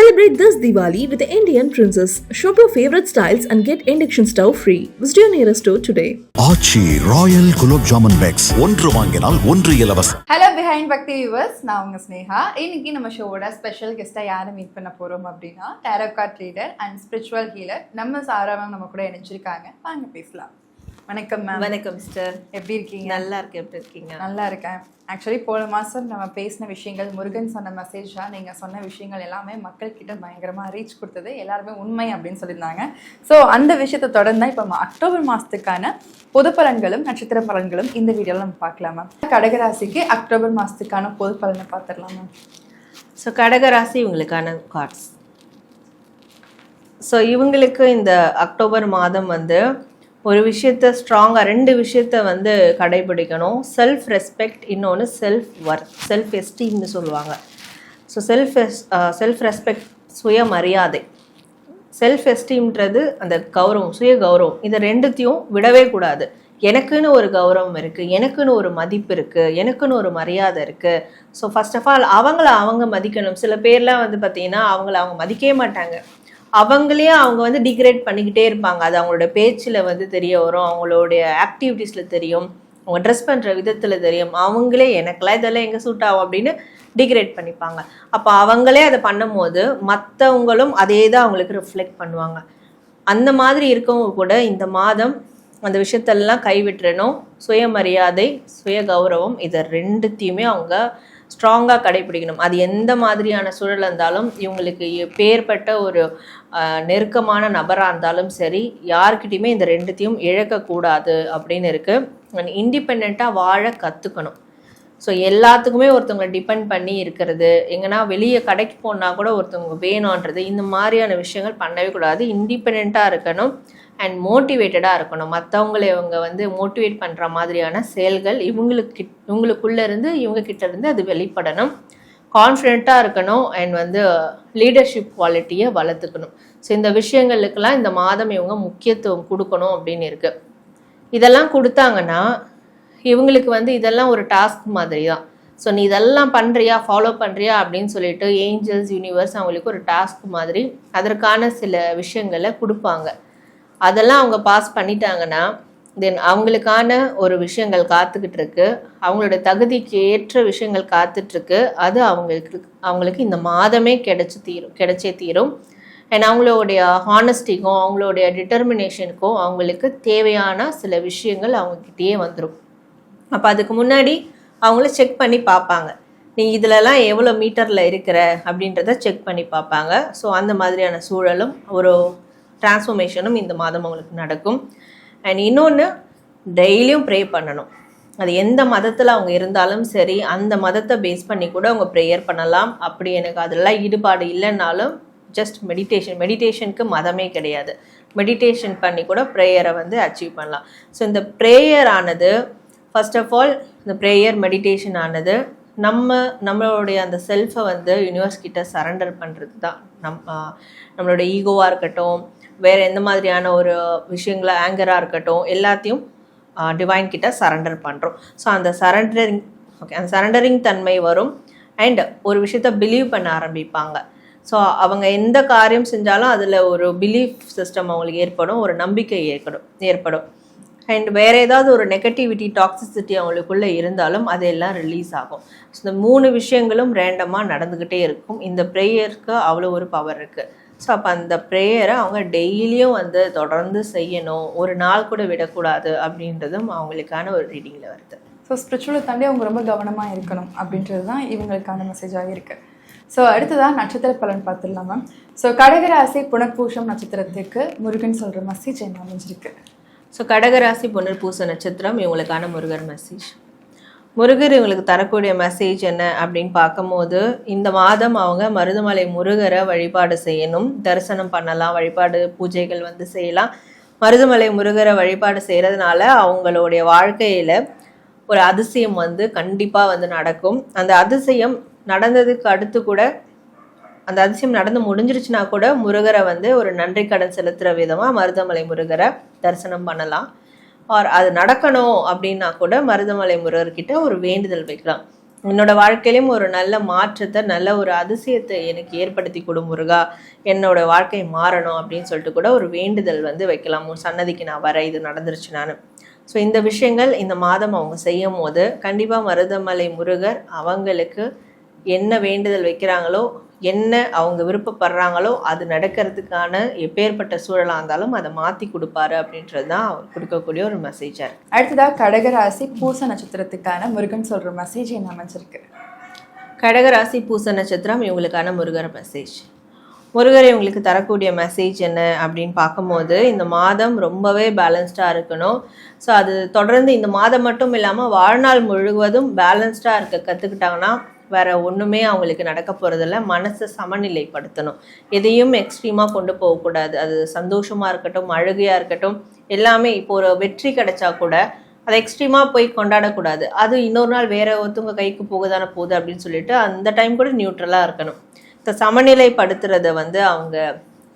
Celebrate this Diwali with the Indian Princess. Shop your favorite styles and get induction stove free. Visit your nearest store today. Aachi royal gulab jamun packs. ஒன்று வாங்கினால் ஒன்று இலவசம். Hello behind பக்தி viewers நான் உங்க ஸ்னேகா. இன்னைக்கு நம்ம ஷோவோட ஸ்பெஷல் கெஸ்ட்டாக யாரை மீட் பண்ண போறோம் அப்படின்னா tarot reader and spiritual healer நம்ம சாரா மேம் நம்ம கூட இணைஞ்சிருக்காங்க. வாங்க பேசலாம். வணக்கம் மேம் வணக்கம் சிஸ்டர் எப்படி இருக்கீங்க? நல்லா இருக்கு எப்படி இருக்கீங்க? நல்லா இருக்கேன். ஆக்சுவலி போன மாதம் நம்ம பேசின விஷயங்கள் முருகன் சொன்ன மெசேஜாக நீங்கள் சொன்ன விஷயங்கள் எல்லாமே மக்கள்கிட்ட பயங்கரமாக ரீச் கொடுத்தது. எல்லாருமே உண்மை அப்படின்னு சொல்லியிருந்தாங்க. ஸோ அந்த விஷயத்தை தொடர்ந்து இப்போ அக்டோபர் மாதத்துக்கான பொது பலன்களும் நட்சத்திர பலன்களும் இந்த வீடியோவில் நம்ம பார்க்கலாம் மேம் கடகராசிக்கு அக்டோபர் மாதத்துக்கான பொது பலனை பார்த்துடலாம் மேம் ஸோ கடகராசி இவங்களுக்கான கார்ட்ஸ் ஸோ இவங்களுக்கு இந்த அக்டோபர் மாதம் வந்து ஒரு விஷயத்த ஸ்ட்ராங்காக ரெண்டு விஷயத்த வந்து கடைபிடிக்கணும். செல்ஃப் ரெஸ்பெக்ட் இன்னொன்று செல்ஃப் ஒர்க் செல்ஃப் எஸ்டீம்னு சொல்லுவாங்க. ஸோ செல்ஃப் எஸ் செல்ஃப் ரெஸ்பெக்ட் சுயமரியாதை. செல்ஃப் எஸ்டீம்ன்றது அந்த கௌரவம் சுய கௌரவம். இதை ரெண்டுத்தையும் விடவே கூடாது. எனக்குன்னு ஒரு கௌரவம் இருக்குது எனக்குன்னு ஒரு மதிப்பு இருக்குது எனக்குன்னு ஒரு மரியாதை இருக்குது ஸோ ஃபர்ஸ்ட் ஆஃப் ஆல் அவங்கள அவங்க மதிக்கணும். சில பேர்லாம் வந்து பார்த்திங்கன்னா அவங்கள அவங்க மதிக்கவே மாட்டாங்க. அவங்களே அவங்க வந்து டிகிரேட் பண்ணிக்கிட்டே இருப்பாங்க. அது அவங்களோட பேச்சில் வந்து தெரிய வரும். அவங்களுடைய ஆக்டிவிட்டீஸில் தெரியும். அவங்க ட்ரெஸ் பண்ணுற விதத்தில் தெரியும். அவங்களே எனக்கெல்லாம் இதெல்லாம் எங்கே சூட் ஆகும் அப்படின்னு டிகிரேட் பண்ணிப்பாங்க. அப்போ அவங்களே அதை பண்ணும்போது மற்றவங்களும் அதே தான் அவங்களுக்கு ரிஃப்ளெக்ட் பண்ணுவாங்க. அந்த மாதிரி இருக்கவங்க கூட இந்த மாதம் அந்த விஷயத்தெல்லாம் கைவிட்டுறணும். சுயமரியாதை சுய கௌரவம் இதை ரெண்டுத்தையுமே அவங்க ஸ்ட்ராங்காக கடைபிடிக்கணும். அது எந்த மாதிரியான சூழல் இருந்தாலும் இவங்களுக்கு பேர்பட்ட ஒரு நெருக்கமான நபராக இருந்தாலும் சரி யார்கிட்டயுமே இந்த ரெண்டுத்தையும் இழக்கக்கூடாது அப்படின்னு இருக்குது இண்டிபெண்ட்டாக வாழ கற்றுக்கணும் ஸோ எல்லாத்துக்குமே ஒருத்தவங்களை டிபெண்ட் பண்ணி இருக்கிறது எங்கன்னா வெளியே கடைக்கு போனால் கூட ஒருத்தவங்க வேணுன்றது இந்த மாதிரியான விஷயங்கள் பண்ணவே கூடாது. இண்டிபெண்ட்டாக இருக்கணும் அண்ட் மோட்டிவேட்டடாக இருக்கணும். மற்றவங்களை இவங்க வந்து மோட்டிவேட் பண்ணுற மாதிரியான செயல்கள் இவங்களுக்கு இவங்களுக்குள்ளேருந்து இருந்து இவங்க கிட்டேருந்து அது வெளிப்படணும். கான்ஃபிடென்ட்டாக இருக்கணும் அண்ட் வந்து லீடர்ஷிப் குவாலிட்டியை வளர்த்துக்கணும். ஸோ இந்த விஷயங்களுக்கெல்லாம் இந்த மாதம் இவங்க முக்கியத்துவம் கொடுக்கணும் அப்படின்னு இருக்குது இதெல்லாம் கொடுத்தாங்கன்னா இவங்களுக்கு வந்து இதெல்லாம் ஒரு டாஸ்க் மாதிரி தான் ஸோ நீ இதெல்லாம் பண்ணுறியா ஃபாலோ பண்ணுறியா அப்படின்னு சொல்லிட்டு ஏஞ்சல்ஸ் யூனிவர்ஸ் அவங்களுக்கு ஒரு டாஸ்க் மாதிரி அதற்கான சில விஷயங்களை கொடுப்பாங்க. அதெல்லாம் அவங்க பாஸ் பண்ணிட்டாங்கன்னா தென் அவங்களுக்கான ஒரு விஷயங்கள் காத்துக்கிட்டு இருக்கு அவங்களோட தகுதிக்கு ஏற்ற விஷயங்கள் காத்துட்டு இருக்கு அது அவங்களுக்கு அவங்களுக்கு இந்த மாதமே கிடைச்சி தீரும் கிடைச்சே தீரும். அண்ட் அவங்களுடைய ஹானஸ்டிக்கும் அவங்களுடைய டிட்டர்மினேஷனுக்கும் அவங்களுக்கு தேவையான சில விஷயங்கள் அவங்கக்கிட்டேயே வந்துடும் அப்போ அதுக்கு முன்னாடி அவங்கள செக் பண்ணி பார்ப்பாங்க. நீ இதிலலாம் எவ்வளோ மீட்டரில் இருக்கிற அப்படின்றத செக் பண்ணி பார்ப்பாங்க. ஸோ அந்த மாதிரியான சூழலும் ஒரு டிரான்ஸ்ஃபர்மேஷனும் இந்த மாதம் அவங்களுக்கு நடக்கும். அண்ட் இன்னொன்று டெய்லியும் ப்ரே பண்ணணும். அது எந்த மதத்தில் அவங்க இருந்தாலும் சரி அந்த மதத்தை பேஸ் பண்ணி கூட அவங்க ப்ரேயர் பண்ணலாம். அப்படி எனக்கு அதெல்லாம் ஈடுபாடு இல்லைன்னாலும் ஜஸ்ட் மெடிடேஷன் மெடிடேஷனுக்கு மதமே கிடையாது. மெடிடேஷன் பண்ணி கூட ப்ரேயரை வந்து அச்சீவ் பண்ணலாம். ஸோ இந்த ப்ரேயர் ஆனது ஃபர்ஸ்ட் ஆஃப் ஆல் இந்த ப்ரேயர் மெடிடேஷன் ஆனது நம்ம நம்மளுடைய அந்த செல்ஃபை வந்து யூனிவர்ஸ் கிட்ட சரண்டர் பண்ணுறது தான் நம் நம்மளோட ஈகோவாக இருக்கட்டும் வேறு எந்த மாதிரியான ஒரு விஷயங்கள ஆங்கராக இருக்கட்டும் எல்லாத்தையும் டிவைன் கிட்ட சரண்டர் பண்ணுறோம் ஸோ அந்த சரண்டரிங் ஓகே அந்த சரண்டரிங் தன்மை வரும். அண்ட் ஒரு விஷயத்த பிலீவ் பண்ண ஆரம்பிப்பாங்க. ஸோ அவங்க எந்த காரியம் செஞ்சாலும் அதில் ஒரு பிலீஃப் சிஸ்டம் அவங்களுக்கு ஏற்படும் ஒரு நம்பிக்கை ஏற்படும் ஏற்படும். அண்ட் வேற ஏதாவது ஒரு நெகட்டிவிட்டி டாக்ஸிசிட்டி அவங்களுக்குள்ளே இருந்தாலும் அதெல்லாம் ரிலீஸ் ஆகும். ஸோ இந்த மூணு விஷயங்களும் ரேண்டமாக நடந்துக்கிட்டே இருக்கும். இந்த ப்ரேயருக்கு அவ்வளோ ஒரு பவர் இருக்குது ஸோ அப்போ அந்த ப்ரேயரை அவங்க டெய்லியும் வந்து தொடர்ந்து செய்யணும். ஒரு நாள் கூட விடக்கூடாது அப்படின்றதும் அவங்களுக்கான ஒரு ரீடிங்கில் வருது. ஸோ ஸ்பிரிச்சுவலை தாண்டி அவங்க ரொம்ப கவனமாக இருக்கணும் அப்படின்றது தான் இவங்களுக்கான மெசேஜாக இருக்குது ஸோ அடுத்ததாக நட்சத்திர பலன் பார்த்துடலாம் மேம் ஸோ கடகராசி புனர்பூஷம் நட்சத்திரத்துக்கு முருகன் சொல்கிற மெசேஜ் என்ன அமைஞ்சிருக்கு? ஸோ கடகராசி புனர்பூச நட்சத்திரம் இவங்களுக்கான முருகர் மெசேஜ் முருகர் இவங்களுக்கு தரக்கூடிய மெசேஜ் என்ன அப்படின்னு பார்க்கும்போது இந்த மாதம் அவங்க மருதமலை முருகரை வழிபாடு செய்யணும். தரிசனம் பண்ணலாம் வழிபாடு பூஜைகள் வந்து செய்யலாம். மருதமலை முருகரை வழிபாடு செய்கிறதுனால அவங்களுடைய வாழ்க்கையில் ஒரு அதிசயம் வந்து கண்டிப்பாக வந்து நடக்கும். அந்த அதிசயம் நடந்ததுக்கு அடுத்து கூட அந்த அதிசயம் நடந்து முடிஞ்சிருச்சுன்னா கூட முருகரை வந்து ஒரு நன்றி கடன் செலுத்துகிற விதமாக மருதமலை முருகரை தரிசனம் பண்ணலாம். ஆர் அது நடக்கணும் அப்படின்னா கூட மருதமலை முருகர்கிட்ட ஒரு வேண்டுதல் வைக்கலாம். என்னோட வாழ்க்கையிலும் ஒரு நல்ல மாற்றத்தை நல்ல ஒரு அதிசயத்தை எனக்கு ஏற்படுத்தி கொடு முருகா. என்னோட வாழ்க்கை மாறணும் அப்படின்னு சொல்லிட்டு கூட ஒரு வேண்டுதல் வந்து வைக்கலாம். உன் சன்னதிக்கு நான் வரேன். இது நடந்துருச்சு நான். ஸோ இந்த விஷயங்கள் இந்த மாதம் அவங்க செய்யும் போது கண்டிப்பாக மருதமலை முருகர் அவங்களுக்கு என்ன வேண்டுதல் வைக்கிறாங்களோ என்ன அவங்க விருப்பப்படுறாங்களோ அது நடக்கிறதுக்கான எப்பேற்பட்ட சூழலாக இருந்தாலும் அதை மாற்றி கொடுப்பாரு அப்படின்றது தான் அவர் கொடுக்கக்கூடிய ஒரு மெசேஜாக அடுத்ததா கடகராசி பூச நட்சத்திரத்துக்கான முருகன் சொல்ற மெசேஜ் என்ன அமைஞ்சிருக்கு? கடகராசி பூச நட்சத்திரம் இவங்களுக்கான முருகர் மெசேஜ் முருகர் இவங்களுக்கு தரக்கூடிய மெசேஜ் என்ன அப்படின்னு பார்க்கும்போது இந்த மாதம் ரொம்பவே பேலன்ஸ்டாக இருக்கணும். ஸோ அது தொடர்ந்து இந்த மாதம் மட்டும் இல்லாமல் வாழ்நாள் முழுவதும் பேலன்ஸ்டாக இருக்க கற்றுக்கிட்டாங்கன்னா வேற ஒன்றுமே அவங்களுக்கு நடக்க போகிறதில்ல மனசை சமநிலைப்படுத்தணும். எதையும் எக்ஸ்ட்ரீமாக கொண்டு போகக்கூடாது அது சந்தோஷமாக இருக்கட்டும் அழுகையாக இருக்கட்டும் எல்லாமே இப்போ ஒரு வெற்றி கிடைச்சா கூட அதை எக்ஸ்ட்ரீமாக போய் கொண்டாடக்கூடாது அது இன்னொரு நாள் வேற ஒருத்தவங்க கைக்கு போகுதானே போகுது அப்படின்னு சொல்லிட்டு அந்த டைம் கூட நியூட்ரலாக இருக்கணும். இந்த சமநிலைப்படுத்துறத வந்து அவங்க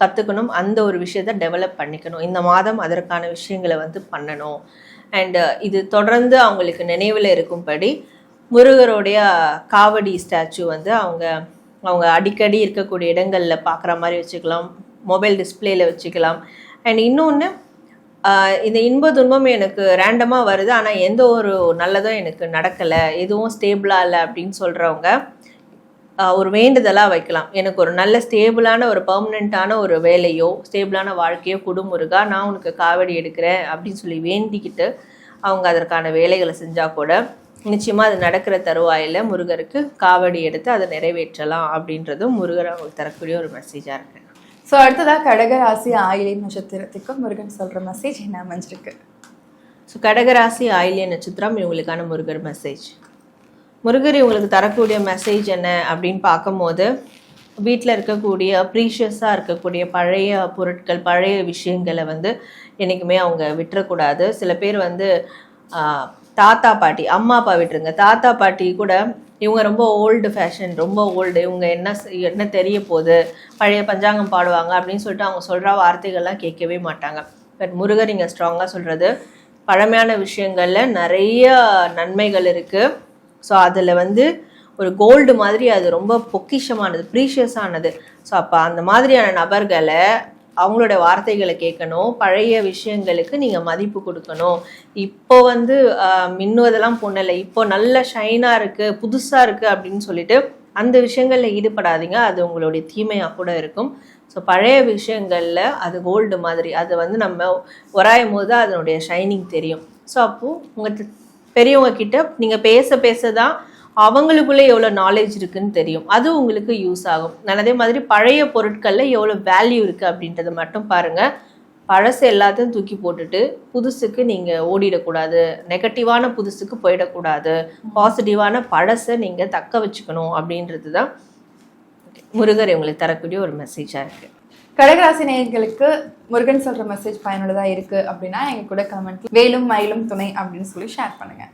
கற்றுக்கணும் அந்த ஒரு விஷயத்த டெவலப் பண்ணிக்கணும். இந்த மாதம் அதற்கான விஷயங்களை வந்து பண்ணணும். அண்ட் இது தொடர்ந்து அவங்களுக்கு நினைவில் இருக்கும்படி முருகருடைய காவடி ஸ்டாச்சு வந்து அவங்க அவங்க அடிக்கடி இருக்கக்கூடிய இடங்களில் பார்க்குற மாதிரி வச்சுக்கலாம் மொபைல் டிஸ்பிளேல வச்சுக்கலாம். அண்ட் இன்னொன்று இந்த இன்ப துன்பம் எனக்கு ரேண்டமாக வருது ஆனால் எந்த ஒரு நல்லதும் எனக்கு நடக்கலை எதுவும் ஸ்டேபிளாக இல்லை அப்படின்னு சொல்கிறவங்க ஒரு வேண்டுதலாக வைக்கலாம். எனக்கு ஒரு நல்ல ஸ்டேபிளான ஒரு பர்மனெண்ட்டான ஒரு வேலையோ ஸ்டேபிளான வாழ்க்கையோ குடுமுருகா நான் உனக்கு காவடி எடுக்கிறேன் அப்படின்னு சொல்லி வேண்டிக்கிட்டு அவங்க அதற்கான வேலைகளை செஞ்சால் கூட நிச்சயமாக அது நடக்கிற தருவாயில் முருகருக்கு காவடி எடுத்து அதை நிறைவேற்றலாம் அப்படின்றதும் முருகர் அவங்களுக்கு தரக்கூடிய ஒரு மெசேஜாக இருக்கு. ஸோ அடுத்ததா கடகராசி ஆயிலை நட்சத்திரத்துக்கு முருகன் சொல்ற மெசேஜ் என்ன அமைஞ்சிருக்கு? ஸோ கடகராசி ஆயிலிய நட்சத்திரம் இவங்களுக்கான முருகர் மெசேஜ் முருகர் இவங்களுக்கு தரக்கூடிய மெசேஜ் என்ன அப்படின்னு பார்க்கும்போது வீட்டில் இருக்கக்கூடிய ப்ரீஷியஸாக இருக்கக்கூடிய பழைய பொருட்கள் பழைய விஷயங்களை வந்து என்றைக்குமே அவங்க விட்டுறக்கூடாது. சில பேர் வந்து தாத்தா பாட்டி அம்மா அப்பா விட்டுருங்க. தாத்தா பாட்டி கூட இவங்க ரொம்ப ஓல்டு ஃபேஷன் ரொம்ப ஓல்டு இவங்க என்ன செய்- என்ன தெரிய போகுது பழைய பஞ்சாங்கம் பாடுவாங்க அப்படின்னு சொல்லிட்டு அவங்க சொல்கிற வார்த்தைகள்லாம் கேட்கவே மாட்டாங்க. பட் முருகர் இங்கே ஸ்ட்ராங்காக சொல்கிறது பழமையான விஷயங்களில் நிறைய நன்மைகள் இருக்குது ஸோ அதில் வந்து ஒரு கோல்டு மாதிரி அது ரொம்ப பொக்கிஷமானது ப்ரீஷியஸானது ஸோ அப்போ அந்த மாதிரியான நபர்களை அவங்களோட வார்த்தைகளை கேட்கணும் பழைய விஷயங்களுக்கு நீங்கள் மதிப்பு கொடுக்கணும். இப்போ வந்து மின்னுவதெல்லாம் பொண்ணலை இப்போ நல்ல ஷைனாக இருக்குது புதுசாக இருக்குது அப்படின்னு சொல்லிட்டு அந்த விஷயங்களில் ஈடுபடாதீங்க. அது உங்களுடைய தீமையாக கூட இருக்கும். ஸோ பழைய விஷயங்களில் அது கோல்டு மாதிரி. அது வந்து நம்ம உராயும் போது தான் அதனுடைய ஷைனிங் தெரியும். ஸோ அப்போது உங்கள் பெரியவங்க கிட்ட நீங்கள் பேச பேச தான் அவங்களுக்குள்ளே எவ்வளோ நாலேஜ் இருக்குன்னு தெரியும். அது உங்களுக்கு யூஸ் ஆகும். நான் அதே மாதிரி பழைய பொருட்களில் எவ்வளோ வேல்யூ இருக்குது அப்படின்றத மட்டும் பாருங்கள் பழசு எல்லாத்தையும் தூக்கி போட்டுட்டு புதுசுக்கு நீங்கள் ஓடிடக்கூடாது. நெகட்டிவான புதுசுக்கு போயிடக்கூடாது. பாசிட்டிவான பழசை நீங்கள் தக்க வச்சுக்கணும் அப்படின்றது தான் முருகர் இவங்களுக்கு தரக்கூடிய ஒரு மெசேஜாக இருக்குது கடகராசி நேயர்களுக்கு முருகன் சொல்ற மெசேஜ் பயனுள்ளதா இருக்கு அப்படின்னா எங்க கூட கமெண்ட் வேலும் மயிலும் துணை அப்படின்னு சொல்லி ஷேர் பண்ணுங்க.